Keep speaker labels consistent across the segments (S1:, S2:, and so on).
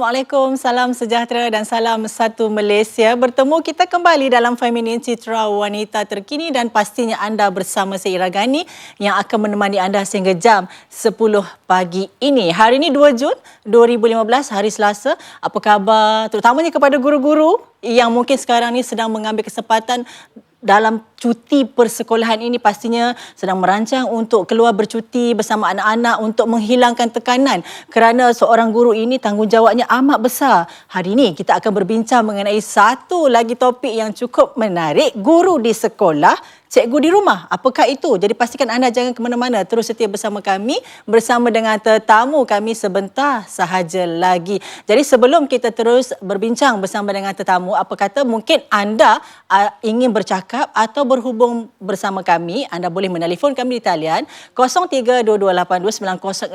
S1: Assalamualaikum, salam sejahtera dan salam satu Malaysia. Bertemu kita kembali dalam Feminin Citra Wanita Terkini dan pastinya anda bersama saya Ira Gani yang akan menemani anda sehingga jam 10 pagi ini. Hari ini 2 Jun 2015, hari Selasa. Apa khabar terutamanya kepada guru-guru yang mungkin sekarang ni sedang mengambil kesempatan dalam cuti persekolahan ini pastinya sedang merancang untuk keluar bercuti bersama anak-anak untuk menghilangkan tekanan kerana seorang guru ini tanggungjawabnya amat besar. Hari ini kita akan berbincang mengenai satu lagi topik yang cukup menarik, guru di sekolah cikgu di rumah. Apakah itu? Jadi pastikan anda jangan ke mana-mana. Terus setia bersama kami bersama dengan tetamu kami sebentar sahaja lagi. Jadi sebelum kita terus berbincang bersama dengan tetamu, apa kata mungkin anda uh, ingin bercakap atau berhubung bersama kami, anda boleh menelefon kami di talian 0322829062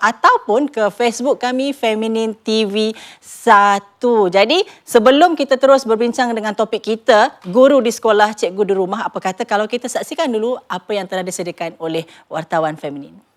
S1: ataupun ke Facebook kami Feminin TV 1. Jadi sebelum kita terus berbincang dengan topik kita, guru di sekolah, cikgu di rumah, apa kata kalau kita saksikan dulu apa yang telah disediakan oleh wartawan Feminin.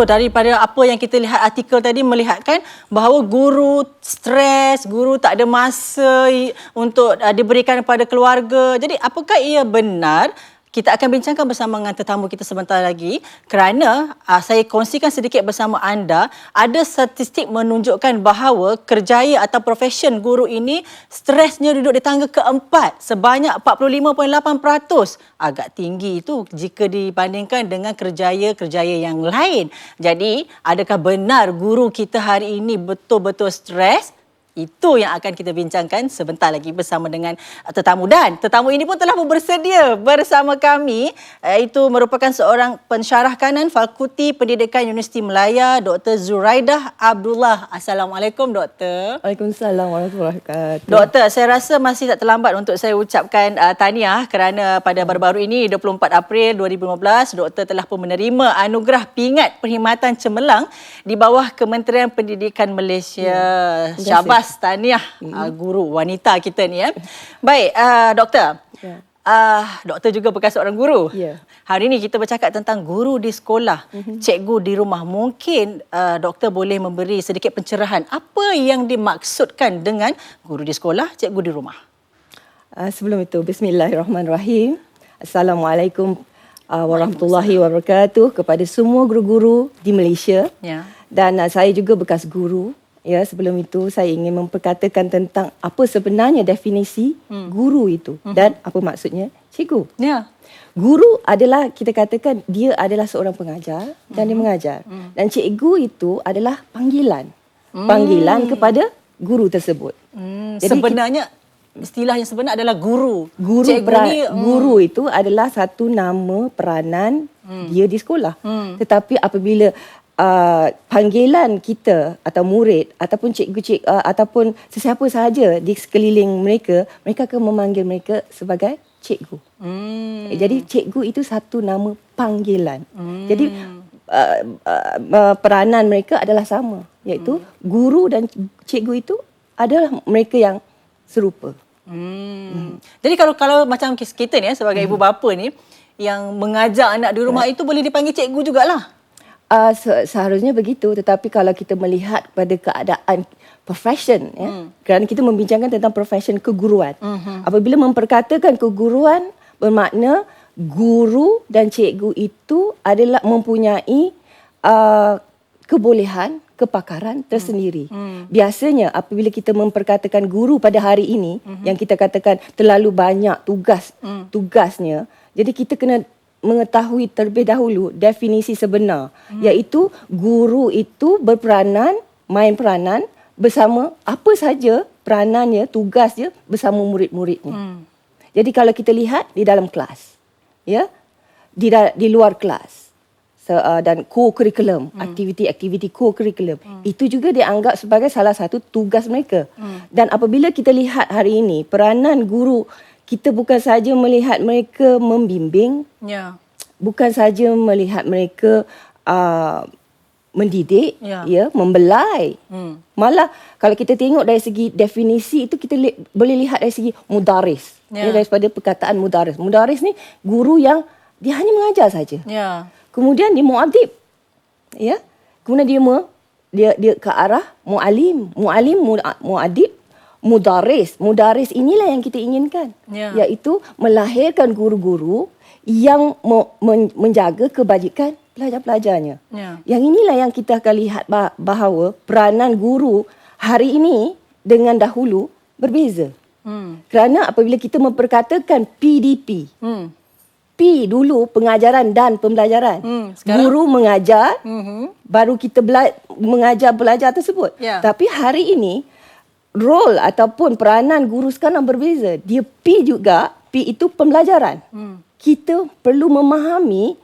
S1: Betul daripada apa yang kita lihat artikel tadi melihatkan bahawa guru stres, guru tak ada masa untuk uh, diberikan kepada keluarga. Jadi apakah ia benar kita akan bincangkan bersama dengan tetamu kita sebentar lagi. Kerana uh, saya kongsikan sedikit bersama anda ada statistik menunjukkan bahawa kerjaya atau profession guru ini stresnya duduk di tangga keempat sebanyak 45.8% agak tinggi itu jika dibandingkan dengan kerjaya-kerjaya yang lain. Jadi adakah benar guru kita hari ini betul-betul stres itu yang akan kita bincangkan sebentar lagi bersama dengan uh, tetamu dan tetamu ini pun telah bersedia bersama kami iaitu merupakan seorang pensyarah kanan Fakulti Pendidikan Universiti Melaya Dr. Zuraidah Abdullah. Assalamualaikum Doktor.
S2: Waalaikumsalam warahmatullahi wabarakatuh.
S1: Doktor, saya rasa masih tak terlambat untuk saya ucapkan uh, tahniah kerana pada baru-baru ini 24 April 2015 doktor telah pun menerima anugerah pingat perkhidmatan cemerlang di bawah Kementerian Pendidikan Malaysia. Hmm. Syabas kelas tahniah mm-hmm. uh, guru wanita kita ni ya. Baik, uh, doktor. Yeah. Uh, doktor juga bekas seorang guru. Yeah. Hari ini kita bercakap tentang guru di sekolah, mm-hmm. cikgu di rumah. Mungkin uh, doktor boleh memberi sedikit pencerahan apa yang dimaksudkan dengan guru di sekolah, cikgu di rumah.
S2: Uh, sebelum itu, bismillahirrahmanirrahim. Assalamualaikum uh, warahmatullahi wabarakatuh kepada semua guru-guru di Malaysia. Yeah. Dan uh, saya juga bekas guru Ya, sebelum itu saya ingin memperkatakan tentang apa sebenarnya definisi hmm. guru itu hmm. dan apa maksudnya cikgu. Ya. Guru adalah kita katakan dia adalah seorang pengajar hmm. dan dia hmm. mengajar. Hmm. Dan cikgu itu adalah panggilan. Hmm. Panggilan kepada guru tersebut.
S1: Hmm. Jadi sebenarnya istilah yang sebenar adalah guru.
S2: Guru cikgu ni, hmm. guru itu adalah satu nama peranan hmm. dia di sekolah. Hmm. Tetapi apabila uh, panggilan kita atau murid ataupun cikgu-cikgu uh, ataupun sesiapa sahaja di sekeliling mereka, mereka akan memanggil mereka sebagai cikgu. Hmm. Jadi cikgu itu satu nama panggilan. Hmm. Jadi uh, uh, uh, peranan mereka adalah sama, iaitu hmm. guru dan cikgu itu adalah mereka yang serupa.
S1: Hmm. Hmm. Jadi kalau kalau macam kita ni sebagai hmm. ibu bapa ni yang mengajar anak di rumah hmm. itu boleh dipanggil cikgu jugalah.
S2: Uh, seharusnya begitu tetapi kalau kita melihat pada keadaan profession ya hmm. kerana kita membincangkan tentang profession keguruan hmm. apabila memperkatakan keguruan bermakna guru dan cikgu itu adalah mempunyai uh, kebolehan kepakaran tersendiri. Hmm. Biasanya apabila kita memperkatakan guru pada hari ini hmm. yang kita katakan terlalu banyak tugas hmm. tugasnya jadi kita kena mengetahui terlebih dahulu definisi sebenar hmm. iaitu guru itu berperanan main peranan bersama apa saja peranannya tugasnya bersama murid-muridnya. Hmm. Jadi kalau kita lihat di dalam kelas ya di di luar kelas So, uh, dan co-curriculum, hmm. aktiviti-aktiviti co-curriculum. Hmm. Itu juga dianggap sebagai salah satu tugas mereka. Hmm. Dan apabila kita lihat hari ini peranan guru kita bukan saja melihat mereka membimbing,
S1: Ya.
S2: bukan saja melihat mereka uh, mendidik,
S1: Ya.
S2: ya, membelai.
S1: Hmm.
S2: Malah kalau kita tengok dari segi definisi itu kita li- boleh lihat dari segi mudaris.
S1: Ya.
S2: Ya. daripada perkataan mudaris. Mudaris ni guru yang dia hanya mengajar saja.
S1: Ya.
S2: Kemudian dia muadib. Ya. Kemudian dia mu, dia dia ke arah mualim, mualim mu, muadib, mudaris. Mudaris inilah yang kita inginkan.
S1: Ya.
S2: Iaitu melahirkan guru-guru yang me, men, menjaga kebajikan pelajar-pelajarnya.
S1: Ya.
S2: Yang inilah yang kita akan lihat bah- bahawa peranan guru hari ini dengan dahulu berbeza.
S1: Hmm.
S2: Kerana apabila kita memperkatakan PDP,
S1: Hmm.
S2: P dulu pengajaran dan pembelajaran.
S1: Hmm, sekarang?
S2: Guru mengajar,
S1: Mhm.
S2: baru kita bela- mengajar pelajar tersebut.
S1: Ya.
S2: Tapi hari ini role ataupun peranan guru sekarang berbeza. Dia P juga, P itu pembelajaran.
S1: Hmm.
S2: Kita perlu memahami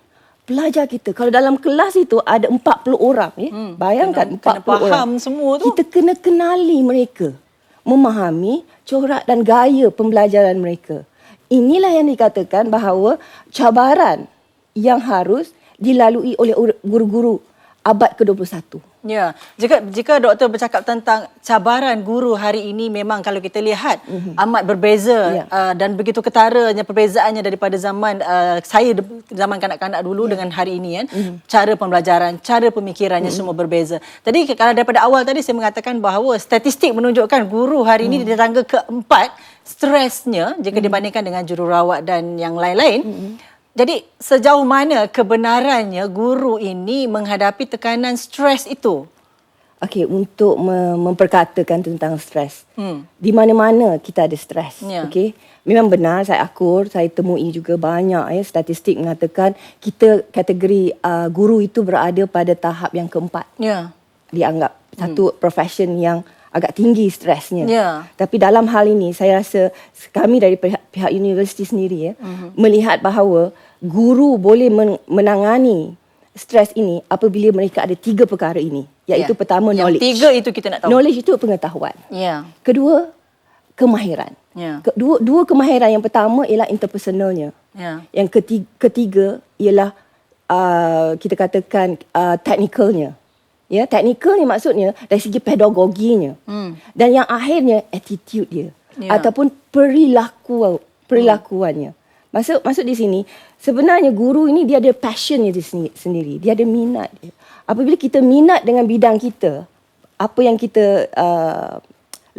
S2: pelajar kita. Kalau dalam kelas itu ada 40 orang, ya.
S1: Hmm,
S2: Bayangkan
S1: kena-
S2: 40
S1: kena
S2: orang.
S1: faham semua tu.
S2: Kita kena kenali mereka, memahami corak dan gaya pembelajaran mereka. Inilah yang dikatakan bahawa cabaran yang harus dilalui oleh ur- guru-guru abad ke-21.
S1: Ya, jika jika doktor bercakap tentang cabaran guru hari ini memang kalau kita lihat mm-hmm. amat berbeza
S2: Ya.
S1: uh, dan begitu ketaranya perbezaannya daripada zaman uh, saya zaman kanak-kanak dulu yeah. dengan hari ini kan. Mm-hmm. Cara pembelajaran, cara pemikirannya mm-hmm. semua berbeza. Tadi kalau daripada awal tadi saya mengatakan bahawa statistik menunjukkan guru hari ini mm. di tangga keempat stresnya jika mm. dibandingkan dengan jururawat dan yang lain-lain. Mm. Jadi sejauh mana kebenarannya guru ini menghadapi tekanan stres itu?
S2: Okey, untuk me- memperkatakan tentang stres.
S1: Hmm.
S2: Di mana-mana kita ada stres.
S1: Ya.
S2: Okey. Memang benar saya akur, saya temui juga banyak ya statistik mengatakan kita kategori uh, guru itu berada pada tahap yang keempat.
S1: Ya.
S2: Dianggap satu profession yang agak tinggi stresnya.
S1: Ya.
S2: Tapi dalam hal ini saya rasa kami dari pihak, pihak universiti sendiri ya
S1: Mhm.
S2: melihat bahawa guru boleh men- menangani stres ini apabila mereka ada tiga perkara ini iaitu
S1: Ya.
S2: pertama
S1: Yang
S2: knowledge.
S1: tiga itu kita nak tahu.
S2: Knowledge itu pengetahuan.
S1: Ya.
S2: Kedua kemahiran.
S1: Ya.
S2: Kedua dua kemahiran yang pertama ialah interpersonalnya.
S1: Ya.
S2: Yang ketiga, ketiga ialah uh, kita katakan uh, technicalnya. Ya, technical ni maksudnya dari segi pedagoginya.
S1: Hmm.
S2: Dan yang akhirnya attitude dia
S1: Ya.
S2: ataupun perilaku perilakuannya. Maksud maksud di sini sebenarnya guru ini dia ada passionnya di sini sendiri. Dia ada minat dia. Apabila kita minat dengan bidang kita, apa yang kita uh,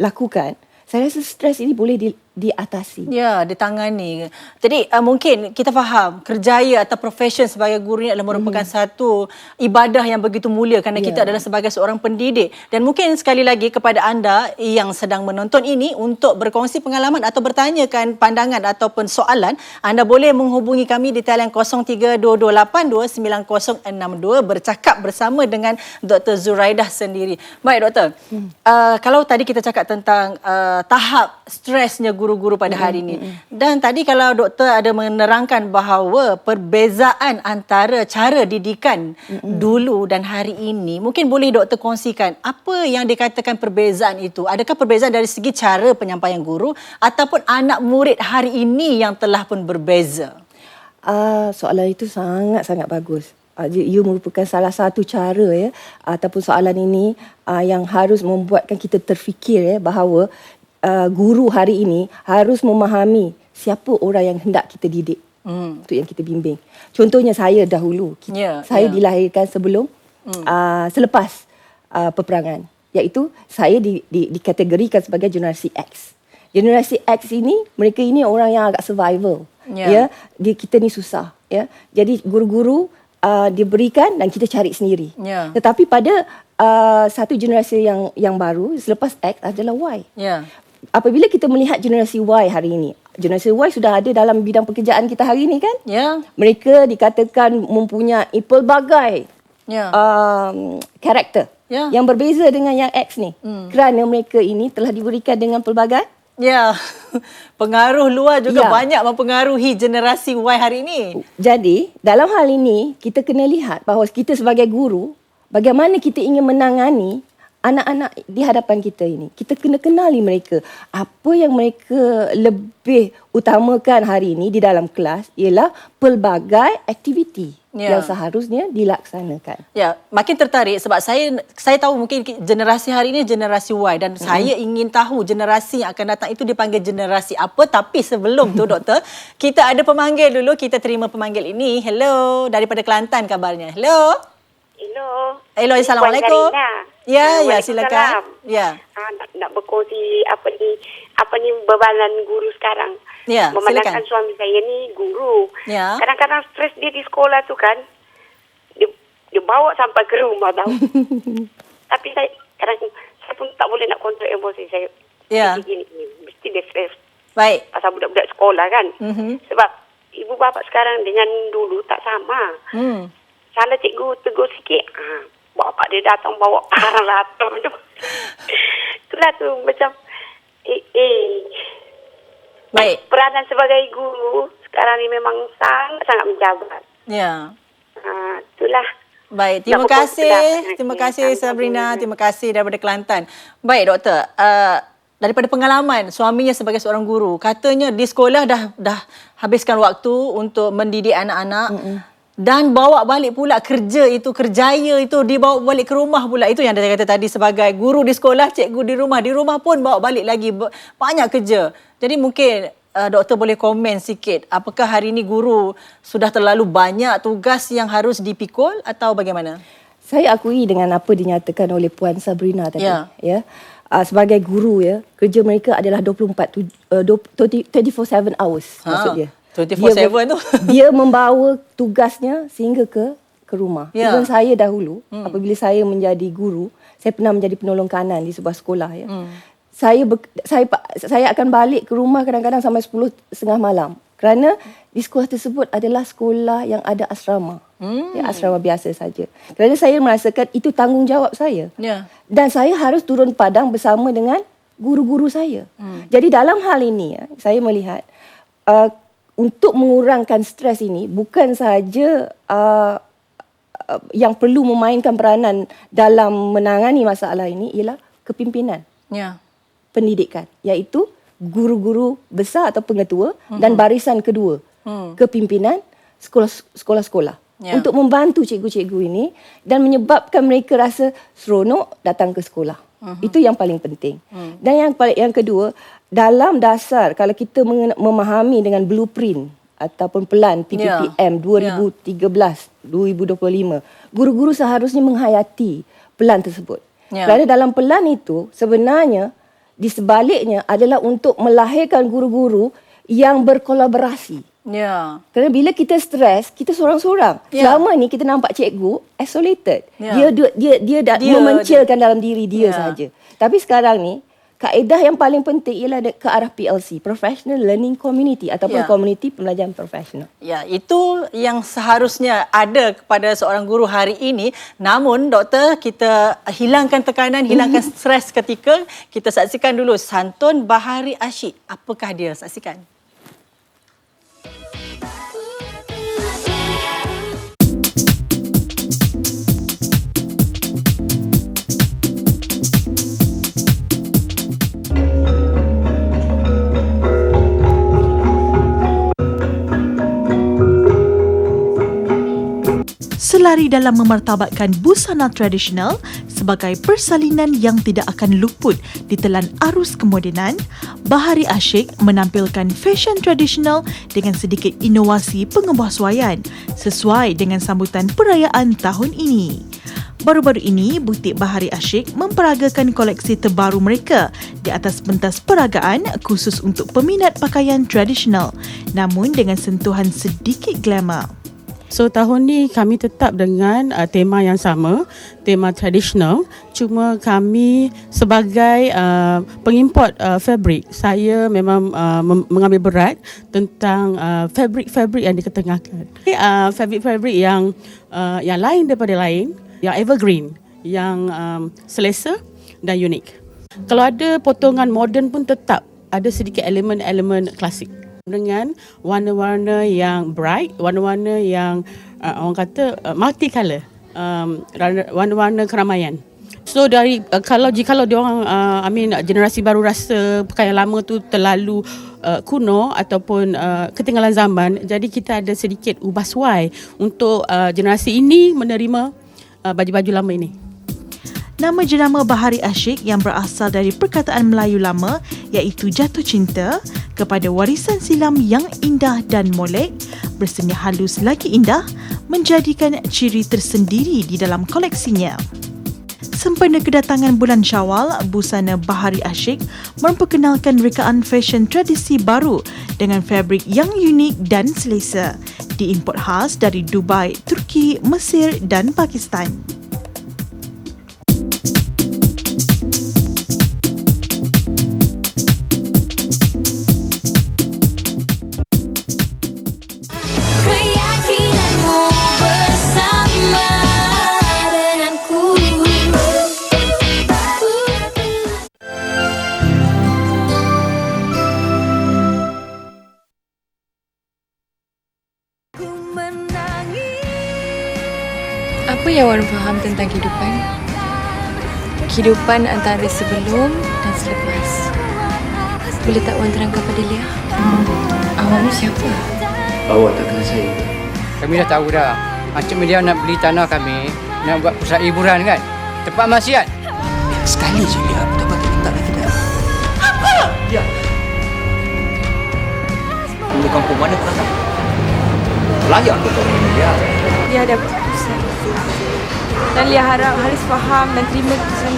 S2: lakukan, saya rasa stres ini boleh di, diatasi.
S1: Ya, ditangani. Jadi uh, mungkin kita faham kerjaya atau profession sebagai guru ini adalah merupakan hmm. satu ibadah yang begitu mulia kerana
S2: Ya.
S1: kita adalah sebagai seorang pendidik. Dan mungkin sekali lagi kepada anda yang sedang menonton ini untuk berkongsi pengalaman atau bertanyakan pandangan ataupun soalan, anda boleh menghubungi kami di talian 0322829062 bercakap bersama dengan Dr. Zuraidah sendiri. Baik doktor. Hmm. Uh, kalau tadi kita cakap tentang uh, tahap stresnya guru-guru pada hari ini. Dan tadi kalau doktor ada menerangkan bahawa perbezaan antara cara didikan dulu dan hari ini, mungkin boleh doktor kongsikan apa yang dikatakan perbezaan itu? Adakah perbezaan dari segi cara penyampaian guru ataupun anak murid hari ini yang telah pun berbeza?
S2: Ah, soalan itu sangat-sangat bagus. Uh, you merupakan salah satu cara ya ataupun soalan ini uh, yang harus membuatkan kita terfikir ya bahawa uh, guru hari ini harus memahami siapa orang yang hendak kita didik.
S1: Hmm.
S2: Untuk yang kita bimbing. Contohnya saya dahulu. Kita,
S1: Ya,
S2: saya
S1: ya.
S2: dilahirkan sebelum uh, selepas uh, peperangan iaitu saya di, di, dikategorikan sebagai generasi X. Generasi X ini mereka ini orang yang agak survival.
S1: Ya.
S2: Ya, dia kita ni susah ya. Jadi guru-guru uh, diberikan dan kita cari sendiri.
S1: Ya.
S2: Tetapi pada uh, satu generasi yang yang baru selepas X adalah Y.
S1: Ya.
S2: Apabila kita melihat generasi Y hari ini, generasi Y sudah ada dalam bidang pekerjaan kita hari ini kan?
S1: Ya.
S2: Mereka dikatakan mempunyai pelbagai
S1: Ya.
S2: um, karakter
S1: Ya.
S2: yang berbeza dengan yang X ni. Hmm. Kerana mereka ini telah diberikan dengan pelbagai
S1: Ya, pengaruh luar juga
S2: Ya.
S1: banyak mempengaruhi generasi Y hari ini.
S2: Jadi, dalam hal ini kita kena lihat bahawa kita sebagai guru, bagaimana kita ingin menangani anak-anak di hadapan kita ini. Kita kena kenali mereka. Apa yang mereka lebih utamakan hari ini di dalam kelas ialah pelbagai aktiviti
S1: Ya.
S2: yang seharusnya dilaksanakan.
S1: Ya, makin tertarik sebab saya saya tahu mungkin ki- generasi hari ini generasi Y dan hmm. saya ingin tahu generasi yang akan datang itu dipanggil generasi apa tapi sebelum tu doktor, kita ada pemanggil dulu, kita terima pemanggil ini. Hello, daripada Kelantan kabarnya. Hello.
S3: Hello.
S1: Hello, Assalamualaikum.
S3: Puan Zarina.
S1: Ya, ya silakan.
S3: Waalaikumsalam.
S1: Ya.
S3: Ah, nak, nak berkongsi apa ni apa ni bebanan guru sekarang.
S1: Ya,
S3: Memandangkan
S1: silakan.
S3: suami saya ni guru.
S1: Ya.
S3: Kadang-kadang stres dia di sekolah tu kan. Dia, dia bawa sampai ke rumah tau. Tapi saya kadang saya pun tak boleh nak kontrol emosi saya.
S1: Ya.
S3: Gini, gini. Mesti dia stres
S1: Baik.
S3: pasal budak-budak sekolah kan.
S1: Mhm.
S3: Sebab ibu bapa sekarang dengan dulu tak sama.
S1: Hmm.
S3: Salah cikgu tegur sikit. Ha, bapak dia datang bawa parang tu. Itulah tu macam eh, eh.
S1: Baik.
S3: Peranan sebagai guru sekarang ni memang sangat-sangat menjabat.
S1: Ya.
S3: Ha, itulah.
S1: Baik, terima kasih. Terima kasih. Sabrina, terima kasih daripada Kelantan. Baik doktor, uh, daripada pengalaman suaminya sebagai seorang guru, katanya di sekolah dah dah habiskan waktu untuk mendidik anak-anak. Mm-mm. Dan bawa balik pula kerja itu, kerjaya itu dibawa balik ke rumah pula. Itu yang dia kata tadi sebagai guru di sekolah, cikgu di rumah. Di rumah pun bawa balik lagi Ba- banyak kerja. Jadi mungkin uh, doktor boleh komen sikit. Apakah hari ini guru sudah terlalu banyak tugas yang harus dipikul atau bagaimana?
S2: Saya akui dengan apa dinyatakan oleh Puan Sabrina tadi.
S1: Ya.
S2: ya. Uh, sebagai guru ya, kerja mereka adalah 24 tu, uh, 20 24/7 hours
S1: Ha,
S2: maksud dia.
S1: 24/7
S2: Dia-
S1: tu.
S2: dia membawa tugasnya sehingga ke ke rumah.
S1: Ya.
S2: Even saya dahulu hmm. apabila saya menjadi guru, saya pernah menjadi penolong kanan di sebuah sekolah ya. Hmm. Saya ber, saya saya akan balik ke rumah kadang-kadang sampai 10 setengah malam. Kerana di sekolah tersebut adalah sekolah yang ada asrama. Hmm. Ya, asrama biasa saja. Kerana saya merasakan itu tanggungjawab saya.
S1: Ya.
S2: Dan saya harus turun padang bersama dengan guru-guru saya. Hmm. Jadi dalam hal ini ya, saya melihat uh, untuk mengurangkan stres ini bukan sahaja uh, uh, yang perlu memainkan peranan dalam menangani masalah ini ialah kepimpinan
S1: Ya.
S2: pendidikan iaitu guru-guru besar atau pengetua mm-hmm. dan barisan kedua
S1: Hmm.
S2: kepimpinan sekolah sekolah-sekolah
S1: Ya.
S2: untuk membantu cikgu-cikgu ini dan menyebabkan mereka rasa seronok datang ke sekolah. Uh-huh. Itu yang paling penting. Hmm. Dan yang paling yang kedua, dalam dasar kalau kita memahami dengan blueprint ataupun pelan PPPM
S1: Ya.
S2: 2013 2025, guru-guru seharusnya menghayati pelan tersebut.
S1: Ya.
S2: Kerana dalam pelan itu sebenarnya di sebaliknya adalah untuk melahirkan guru-guru yang berkolaborasi.
S1: Ya.
S2: Kerana bila kita stres, kita seorang-seorang.
S1: Ya.
S2: Selama ni kita nampak cikgu isolated.
S1: Ya.
S2: Dia dia dia, dia, dia
S1: Dia-
S2: memencilkan dalam diri dia
S1: Ya.
S2: saja. Tapi sekarang ni kaedah yang paling penting ialah ke arah PLC, Professional Learning Community ataupun
S1: Ya.
S2: komuniti pembelajaran profesional.
S1: Ya, itu yang seharusnya ada kepada seorang guru hari ini. Namun, doktor, kita hilangkan tekanan, hilangkan stres ketika kita saksikan dulu santun Bahari Asyik. Apakah dia? Saksikan.
S4: Selari dalam memartabatkan busana tradisional sebagai persalinan yang tidak akan luput ditelan arus kemodenan, Bahari Asyik menampilkan fashion tradisional dengan sedikit inovasi pengubahsuaian sesuai dengan sambutan perayaan tahun ini. Baru-baru ini, Butik Bahari Asyik memperagakan koleksi terbaru mereka di atas pentas peragaan khusus untuk peminat pakaian tradisional namun dengan sentuhan sedikit glamour.
S5: So tahun ni kami tetap dengan uh, tema yang sama, tema tradisional. Cuma kami sebagai uh, pengimport uh, fabric, saya memang uh, mengambil berat tentang uh, fabric-fabric yang diketengahkan. Uh, fabric-fabric yang uh, yang lain daripada lain, yang evergreen, yang um, selesa dan unik. Kalau ada potongan moden pun tetap ada sedikit elemen-elemen klasik dengan warna-warna yang bright, warna-warna yang uh, orang kata uh, multicolor, um, warna-warna keramaian. So dari uh, kalau jika kalau dia orang uh, I mean generasi baru rasa pakaian lama tu terlalu uh, kuno ataupun uh, ketinggalan zaman jadi kita ada sedikit ubah suai untuk uh, generasi ini menerima uh, baju-baju lama ini.
S4: Nama jenama Bahari Asyik yang berasal dari perkataan Melayu lama iaitu jatuh cinta kepada warisan silam yang indah dan molek berseni halus lagi indah menjadikan ciri tersendiri di dalam koleksinya. Sempena kedatangan bulan Syawal, busana Bahari Asyik memperkenalkan rekaan fashion tradisi baru dengan fabrik yang unik dan selesa. Diimport khas dari Dubai, Turki, Mesir dan Pakistan.
S6: Faham tentang kehidupan? Kehidupan antara sebelum dan selepas. Boleh tak Wan terangkan pada Lia? Awak ni siapa?
S7: Awak tak kenal saya.
S8: Kami dah tahu dah. Macam dia nak beli tanah kami, nak buat pusat hiburan kan. Tempat maksiat.
S7: Sekali je dia. Betapa tak minta lagi dah. Apa? Ya. Untuk kampung mana kau tak? Layak kau tahu ni dia.
S6: Lia dah berkeputusan. Dan Lia harap Haris faham dan terima keputusan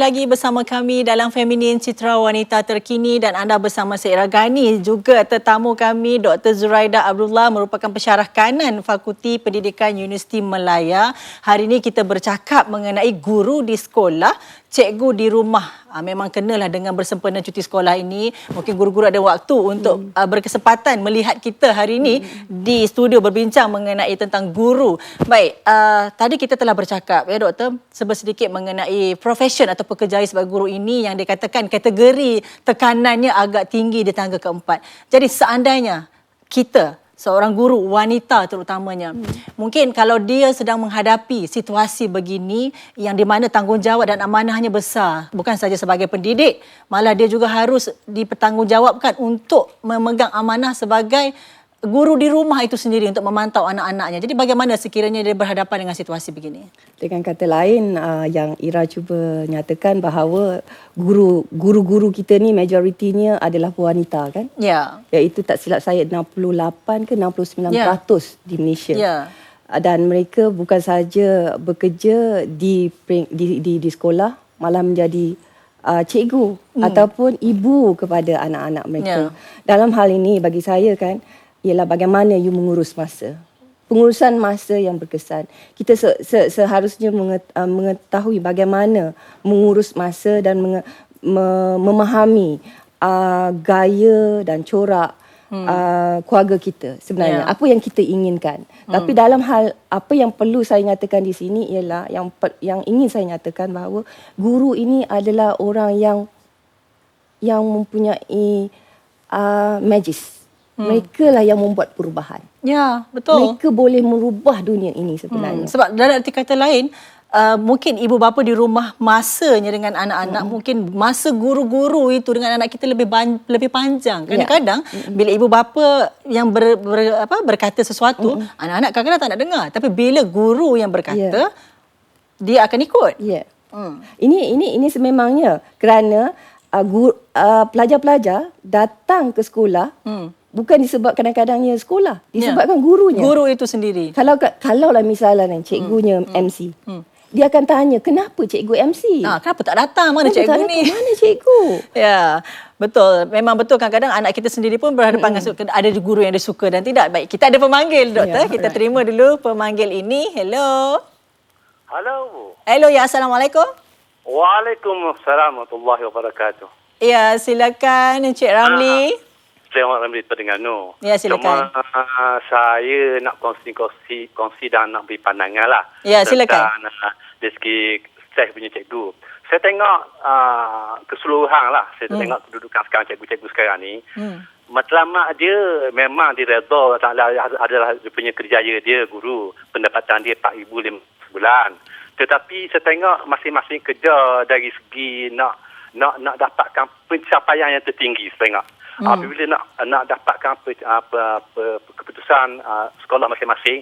S1: lagi bersama kami dalam Feminin Citra Wanita Terkini dan anda bersama saya Ira Gani juga tetamu kami Dr. Zuraida Abdullah merupakan pensyarah kanan Fakulti Pendidikan Universiti Melaya. Hari ini kita bercakap mengenai guru di sekolah cikgu di rumah uh, memang kenalah dengan bersempena cuti sekolah ini mungkin guru-guru ada waktu untuk hmm. uh, berkesempatan melihat kita hari ini hmm. di studio berbincang mengenai tentang guru baik uh, tadi kita telah bercakap ya doktor sedikit mengenai profession atau pekerjaan sebagai guru ini yang dikatakan kategori tekanannya agak tinggi di tangga keempat jadi seandainya kita seorang guru wanita terutamanya. Hmm. Mungkin kalau dia sedang menghadapi situasi begini yang di mana tanggungjawab dan amanahnya besar, bukan saja sebagai pendidik, malah dia juga harus dipertanggungjawabkan untuk memegang amanah sebagai guru di rumah itu sendiri untuk memantau anak-anaknya. Jadi bagaimana sekiranya dia berhadapan dengan situasi begini?
S2: Dengan kata lain uh, yang Ira cuba nyatakan bahawa guru guru-guru kita ni majoritinya adalah wanita kan?
S1: Ya.
S2: Iaitu tak silap saya 68 ke 69%
S1: Ya.
S2: di Malaysia.
S1: Ya.
S2: Uh, Dan mereka bukan saja bekerja di di di, di sekolah malah menjadi uh, cikgu hmm. ataupun ibu kepada anak-anak mereka.
S1: Ya.
S2: Dalam hal ini bagi saya kan ialah bagaimana you mengurus masa. Pengurusan masa yang berkesan. Kita se, se, seharusnya uh, mengetahui bagaimana mengurus masa dan menge, me, memahami uh, gaya dan corak hmm. uh, keluarga kita sebenarnya.
S1: Ya.
S2: Apa yang kita inginkan. Hmm. Tapi dalam hal apa yang perlu saya nyatakan di sini ialah yang per, yang ingin saya nyatakan bahawa guru ini adalah orang yang yang mempunyai uh, magis. Hmm. Mereka lah yang membuat perubahan.
S1: Ya, betul.
S2: Mereka boleh merubah dunia ini sebenarnya.
S1: Hmm, sebab dalam arti kata lain, uh, mungkin ibu bapa di rumah masanya dengan anak-anak, hmm. mungkin masa guru-guru itu dengan anak kita lebih ban, lebih panjang.
S2: Ya.
S1: Kadang-kadang hmm. bila ibu bapa yang ber, ber, apa, berkata sesuatu, hmm. anak-anak kadang-kadang tak nak dengar. Tapi bila guru yang berkata,
S2: Ya.
S1: dia akan ikut.
S2: Ya.
S1: Hmm.
S2: Ini ini ini sememangnya kerana uh, gur, uh, pelajar-pelajar datang ke sekolah
S1: Hmm.
S2: Bukan disebab kadang-kadangnya sekolah,
S1: Ya.
S2: disebabkan gurunya.
S1: Guru itu sendiri.
S2: Kalau kalau lah misalnya cikgunya hmm. MC.
S1: Hmm.
S2: dia akan tanya kenapa cikgu MC?
S1: Ah, kenapa tak datang? Mana
S2: Kenapa tak
S1: cikgu
S2: datang?
S1: ni?
S2: Mana cikgu?
S1: Ya, betul. Memang betul kadang-kadang anak kita sendiri pun berhadapan dengan suka. Ada guru yang dia suka dan tidak. Baik, kita ada pemanggil, doktor.
S2: Ya,
S1: kita
S2: alright.
S1: terima dulu pemanggil ini. Hello.
S9: Halo.
S1: Hello, ya. Assalamualaikum.
S9: Waalaikumsalam warahmatullahi wabarakatuh.
S1: Ya, silakan Encik Ramli.
S9: Saya orang Ramli Terengganu.
S1: Ya, silakan.
S9: Cuma uh, saya nak kongsi-kongsi kongsi dan nak beri pandangan lah.
S1: Ya, silakan.
S9: Tentang uh, dari segi saya punya cikgu. Saya tengok uh, keseluruhan lah. Saya
S1: Hmm.
S9: tengok kedudukan sekarang cikgu-cikgu sekarang ni.
S1: Hmm.
S9: Matlamat dia memang direda adalah, adalah dia punya kerjaya dia guru. Pendapatan dia RM4,000 sebulan. Tetapi saya tengok masing-masing kerja dari segi nak nak nak dapatkan pencapaian yang tertinggi saya tengok.
S1: Hmm.
S9: Apabila nak nak dapatkan pe, apa, apa, keputusan uh, sekolah masing-masing,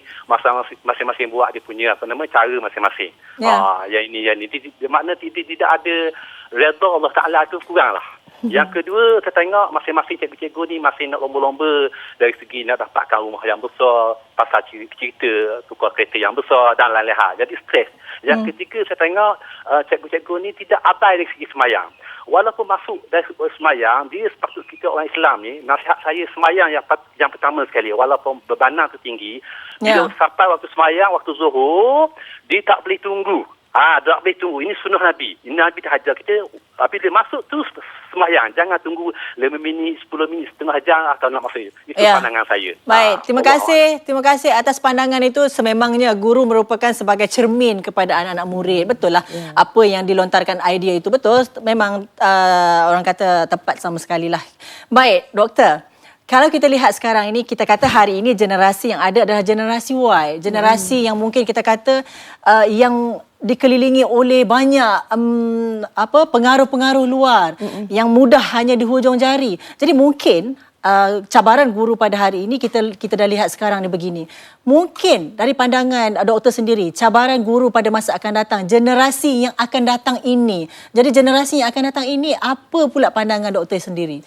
S9: masing-masing buat dia punya apa nama cara masing-masing.
S1: Ya.
S9: Ah, yang ini yang ini makna tidak tidak ada redha Allah Taala tu kuranglah. Yang kedua, saya tengok masing-masing cikgu-cikgu ni masih nak lomba-lomba dari segi nak dapatkan rumah yang besar, pasal cerita, tukar kereta yang besar dan lain-lain hal. Jadi stres. Yang hmm. ketiga, saya tengok uh, cikgu-cikgu ni tidak abai dari segi semayang. Walaupun masuk dari semayang, dia sepatut kita orang Islam ni, nasihat saya semayang yang, yang pertama sekali, walaupun bebanan tu tinggi,
S1: Ya.
S9: bila sampai waktu semayang, waktu zuhur, dia tak boleh tunggu. Ah, tak boleh tunggu. Ini sunnah Nabi. Ini Nabi dah ajar kita. Apabila masuk tu semayang. Jangan tunggu 5 minit, 10 minit, setengah jam atau nak masuk. Itu
S1: Ya.
S9: pandangan saya.
S1: Baik,
S9: Ah,
S1: terima
S9: Allah
S1: kasih. Terima kasih atas pandangan itu. Sememangnya guru merupakan sebagai cermin kepada anak-anak murid. Betul lah.
S2: Ya.
S1: Apa yang dilontarkan idea itu betul. Memang uh, orang kata tepat sama sekali lah. Baik, doktor. Kalau kita lihat sekarang ini, kita kata hari ini generasi yang ada adalah generasi Y. Generasi
S2: Hmm.
S1: yang mungkin kita kata uh, yang dikelilingi oleh banyak um, apa pengaruh-pengaruh luar Mm-mm. yang mudah hanya di hujung jari. Jadi mungkin uh, cabaran guru pada hari ini kita kita dah lihat sekarang ni begini. Mungkin dari pandangan uh, doktor sendiri, cabaran guru pada masa akan datang, generasi yang akan datang ini. Jadi generasi yang akan datang ini apa pula pandangan doktor sendiri?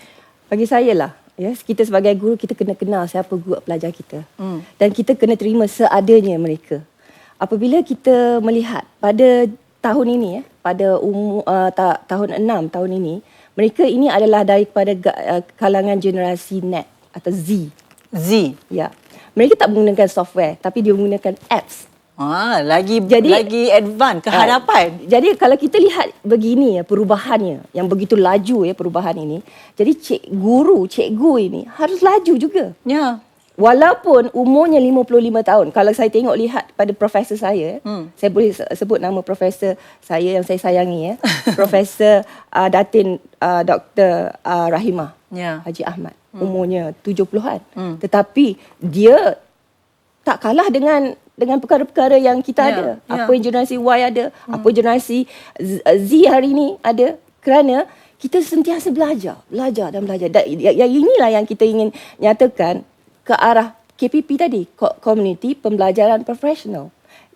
S2: Bagi saya lah, ya, kita sebagai guru kita kena kenal siapa guru pelajar kita.
S1: Hmm.
S2: Dan kita kena terima seadanya mereka. Apabila kita melihat pada tahun ini ya, pada umur uh, ta- tahun 6 tahun ini, mereka ini adalah daripada uh, kalangan generasi net atau Z.
S1: Z.
S2: Ya. Mereka tak menggunakan software tapi dia menggunakan apps.
S1: Ah, lagi
S2: Jadi-
S1: lagi advance ke hadapan.
S2: Uh, jadi kalau kita lihat begini ya perubahannya yang begitu laju ya perubahan ini. Jadi cik guru, cikgu ini harus laju juga.
S1: Ya.
S2: Walaupun umurnya 55 tahun. Kalau saya tengok lihat pada profesor saya,
S1: Hmm.
S2: saya boleh se- sebut nama profesor saya yang saya sayangi ya. profesor uh, Datin uh, Dr. Uh, Rahimah
S1: Ya.
S2: Haji Ahmad. Umurnya 70-an.
S1: Hmm.
S2: Tetapi dia tak kalah dengan dengan perkara-perkara yang kita
S1: Ya,
S2: ada.
S1: ya.
S2: Apa yang generasi Y ada, apa generasi Z Z hari ini ada. Kerana kita sentiasa belajar, belajar dan belajar. Dan ya- yang inilah yang kita ingin nyatakan ke arah KPP tadi, Co- Community Pembelajaran Profesional.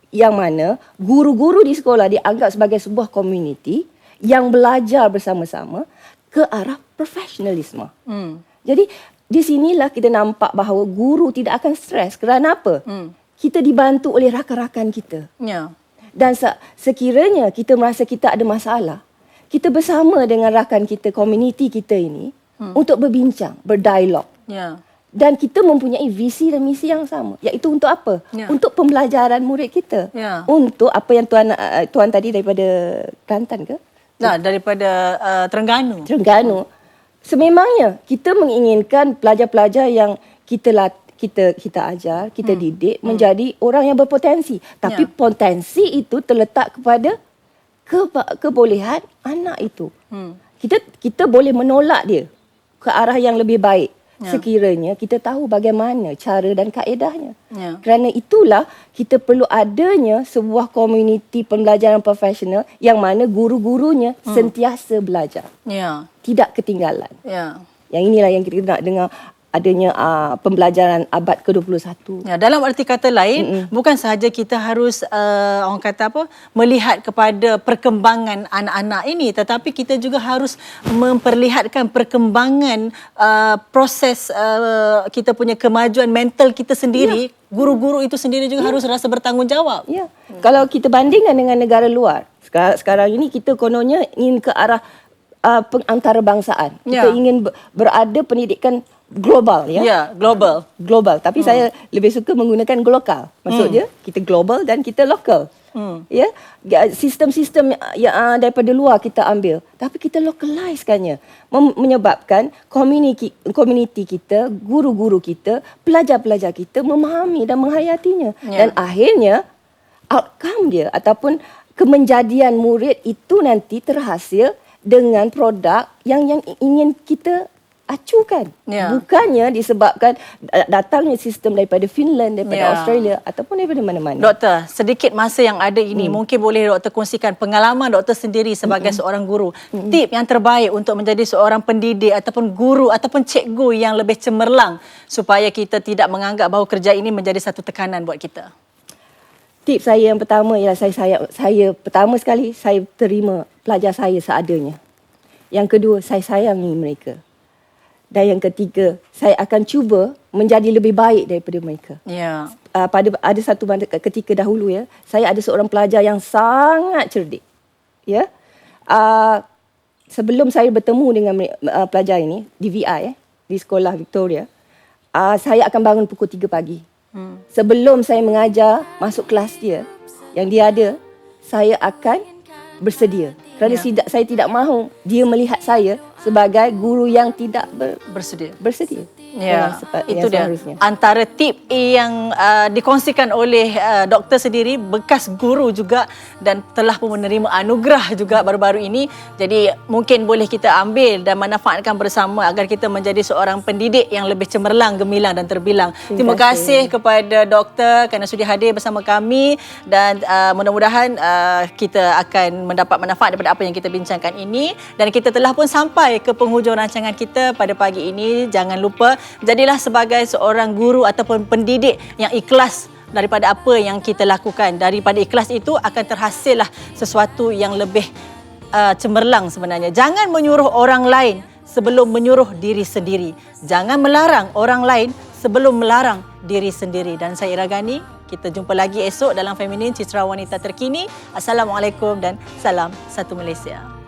S2: Yang mana guru-guru di sekolah dianggap sebagai sebuah community yang belajar bersama-sama ke arah profesionalisme.
S1: Hmm.
S2: Jadi di sinilah kita nampak bahawa guru tidak akan stres. Kerana apa?
S1: Hmm.
S2: Kita dibantu oleh rakan-rakan kita.
S1: Ya.
S2: Dan se- sekiranya kita merasa kita ada masalah, kita bersama dengan rakan kita, komuniti kita ini hmm. untuk berbincang, berdialog.
S1: Ya.
S2: Dan kita mempunyai visi dan misi yang sama. Iaitu untuk apa?
S1: Ya.
S2: Untuk pembelajaran murid kita.
S1: Ya.
S2: Untuk apa yang tuan uh, tuan tadi daripada Kelantan ke?
S1: Nah, daripada uh, Terengganu.
S2: Terengganu. Sememangnya kita menginginkan pelajar-pelajar yang kita lat, kita kita ajar, kita hmm. didik hmm. menjadi orang yang berpotensi. Tapi
S1: Ya.
S2: potensi itu terletak kepada ke, kebolehan anak itu.
S1: Hmm.
S2: Kita kita boleh menolak dia ke arah yang lebih baik
S1: Ya.
S2: sekiranya kita tahu bagaimana cara dan kaedahnya.
S1: Ya.
S2: Kerana itulah kita perlu adanya sebuah komuniti pembelajaran profesional yang mana guru-gurunya sentiasa belajar
S1: Ya.
S2: tidak ketinggalan.
S1: Ya.
S2: Yang inilah yang kita nak dengar adanya uh, pembelajaran abad ke-21.
S1: Ya, dalam arti kata lain, Mm-mm. bukan sahaja kita harus uh, orang kata apa, melihat kepada perkembangan anak-anak ini, tetapi kita juga harus memperlihatkan perkembangan uh, proses uh, kita punya kemajuan mental kita sendiri. Ya. Guru-guru itu sendiri juga ya. harus rasa bertanggungjawab.
S2: Ya. Hmm. Kalau kita bandingkan dengan negara luar, sekarang, sekarang ini kita kononnya ingin ke arah uh, antarbangsaan.
S1: Ya.
S2: Kita ingin berada pendidikan global ya.
S1: Ya, global.
S2: Global. Tapi hmm. saya lebih suka menggunakan lokal. Maksudnya hmm. kita global dan kita lokal. Hmm. Ya, sistem-sistem yang uh, daripada luar kita ambil, tapi kita localizekannya, Mem- menyebabkan community community kita, guru-guru kita, pelajar-pelajar kita memahami dan menghayatinya. Ya. Dan akhirnya outcome dia ataupun kemenjadian murid itu nanti terhasil dengan produk yang yang ingin kita acukan. Ya. Bukannya disebabkan datangnya sistem daripada Finland, daripada ya. Australia ataupun daripada mana-mana.
S1: Doktor, sedikit masa yang ada ini, hmm. mungkin boleh doktor kongsikan pengalaman doktor sendiri sebagai hmm. seorang guru. Hmm. Tip yang terbaik untuk menjadi seorang pendidik ataupun guru ataupun cikgu yang lebih cemerlang supaya kita tidak menganggap bahawa kerja ini menjadi satu tekanan buat kita.
S2: Tip saya yang pertama ialah saya saya saya pertama sekali saya terima pelajar saya seadanya. Yang kedua, saya sayangi mereka. Dan yang ketiga, saya akan cuba menjadi lebih baik daripada mereka.
S1: Ya.
S2: Uh, pada ada satu ketika dahulu ya, saya ada seorang pelajar yang sangat cerdik. Ya. Uh, sebelum saya bertemu dengan uh, pelajar ini di VI eh, di sekolah Victoria, uh, saya akan bangun pukul 3 pagi. Hmm. Sebelum saya mengajar masuk kelas dia yang dia ada, saya akan bersedia. Kerana ya. saya tidak mahu dia melihat saya sebagai guru yang tidak ber,
S1: bersedia.
S2: Bersedia.
S1: Ya, sepa, itu dia. Antara tip yang uh, dikongsikan oleh uh, doktor sendiri, bekas guru juga dan telah pun menerima anugerah juga baru-baru ini. Jadi mungkin boleh kita ambil dan manfaatkan bersama agar kita menjadi seorang pendidik yang lebih cemerlang, gemilang dan terbilang. Terima, Terima kasih. kasih kepada doktor kerana sudi hadir bersama kami dan uh, mudah-mudahan uh, kita akan mendapat manfaat daripada apa yang kita bincangkan ini dan kita telah pun sampai ke penghujung rancangan kita pada pagi ini. Jangan lupa jadilah sebagai seorang guru ataupun pendidik yang ikhlas daripada apa yang kita lakukan. Daripada ikhlas itu akan terhasillah sesuatu yang lebih uh, cemerlang sebenarnya. Jangan menyuruh orang lain sebelum menyuruh diri sendiri. Jangan melarang orang lain sebelum melarang diri sendiri. Dan saya Ira Gani, kita jumpa lagi esok dalam Feminin Citra Wanita Terkini. Assalamualaikum dan salam satu Malaysia.